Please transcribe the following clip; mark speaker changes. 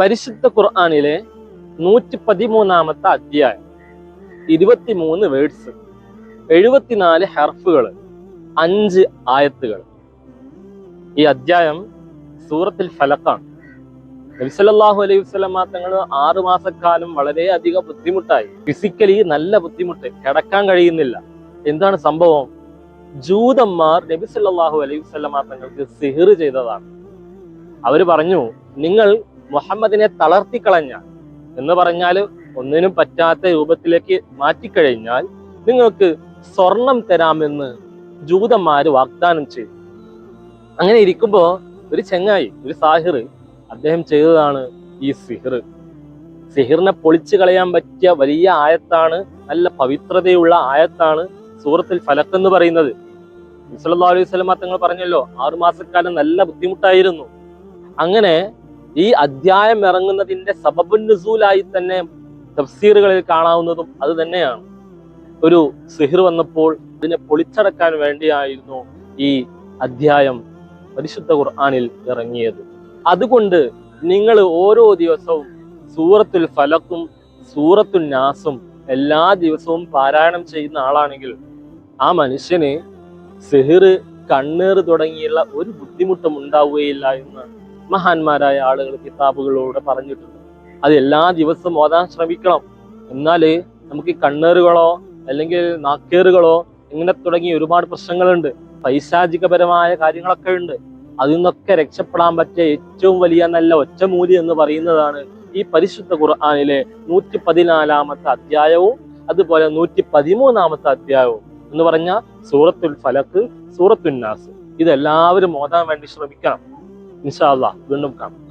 Speaker 1: പരിശുദ്ധ ഖുർആാനിലെ നൂറ്റി പതിമൂന്നാമത്തെ അധ്യായം. ഇരുപത്തിമൂന്ന് വേർഡ്സ് എഴുപത്തിനാല് ഹർഫുകൾ. അഞ്ച് ആയത്തുകൾ. ഈ അധ്യായം സൂറത്തിൽ ഫലക്കാണ്. നബിസല്ലാഹു അലൈഹി വസ്ലമ തങ്ങൾ ആറു മാസക്കാലം വളരെയധികം ബുദ്ധിമുട്ടായി. ഫിസിക്കലി നല്ല ബുദ്ധിമുട്ട്. കിടക്കാൻ കഴിയുന്നില്ല. എന്താണ് സംഭവം? ജൂതന്മാർ നബി സല്ലല്ലാഹു അലൈഹി വസല്ലമ തങ്ങൾക്ക് സിഹിർ ചെയ്തതാണ്. അവർ പറഞ്ഞു നിങ്ങൾ മുഹമ്മദിനെ തളർത്തിക്കളഞ്ഞ എന്ന് പറഞ്ഞാൽ ഒന്നിനും പറ്റാത്ത രൂപത്തിലേക്ക് മാറ്റിക്കഴിഞ്ഞാൽ നിങ്ങൾക്ക് സ്വർണം തരാമെന്ന് ജൂതന്മാര് വാഗ്ദാനം ചെയ്തു. അങ്ങനെ ഇരിക്കുമ്പോ ഒരു ചെങ്ങായി ഒരു സാഹിർ അദ്ദേഹം ചെയ്തതാണ് ഈ സിഹിർ. സിഹിറിനെ പൊളിച്ചു കളയാൻ പറ്റിയ വലിയ ആയത്താണ് നല്ല പവിത്രതയുള്ള ആയത്താണ് സൂറത്തിൽ ഫലക്ക് എന്ന് പറയുന്നത്. അലൈഹി വസല്ലമ തങ്ങൾ പറഞ്ഞല്ലോ ആറുമാസക്കാലം നല്ല ബുദ്ധിമുട്ടായിരുന്നു. അങ്ങനെ ഈ അധ്യായം ഇറങ്ങുന്നതിന്റെ സബബുൻ നുസൂലായി തന്നെ തഫ്സീറുകളിൽ കാണാവുന്നതും അത് തന്നെയാണ്. ഒരു സിഹിർ വന്നപ്പോൾ അതിനെ പൊളിച്ചടക്കാൻ വേണ്ടിയായിരുന്നു ഈ അധ്യായം പരിശുദ്ധ ഖുർആാനിൽ ഇറങ്ങിയത്. അതുകൊണ്ട് നിങ്ങൾ ഓരോ ദിവസവും സൂറത്തുൽ ഫലക്കും സൂറത്തുൽ നാസും എല്ലാ ദിവസവും പാരായണം ചെയ്യുന്ന ആളാണെങ്കിൽ ആ മനുഷ്യന് സിഹിർ കണ്ണേറ് തുടങ്ങിയുള്ള ഒരു ബുദ്ധിമുട്ടും ഉണ്ടാവുകയില്ല എന്ന് മഹാന്മാരായ ആളുകൾ കിതാബുകളിലൂടെ പറഞ്ഞിട്ടുണ്ട്. അത് എല്ലാ ദിവസവും ഓതാൻ ശ്രമിക്കണം. എന്നാൽ നമുക്ക് ഈ കണ്ണേറുകളോ അല്ലെങ്കിൽ നാക്കേറുകളോ ഇങ്ങനെ തുടങ്ങി ഒരുപാട് പ്രശ്നങ്ങളുണ്ട്. പൈശാചികപരമായ കാര്യങ്ങളൊക്കെ ഉണ്ട്. അതിൽ നിന്നൊക്കെ രക്ഷപ്പെടാൻ പറ്റിയ ഏറ്റവും വലിയ നല്ല ഒറ്റമൂലി എന്ന് പറയുന്നതാണ് ഈ പരിശുദ്ധ ഖുർആാനിലെ നൂറ്റി പതിനാലാമത്തെ അധ്യായവും അതുപോലെ നൂറ്റി പതിമൂന്നാമത്തെ അധ്യായവും എന്ന് പറഞ്ഞ സൂറത്തുൽ ഫലക്ക് സൂറത്തുൽ നാസ്. ഇതെല്ലാവരും ഓതാൻ വേണ്ടി ശ്രമിക്കണം. ഇൻഷാ അല്ലാ വീണ്ടും കാണാം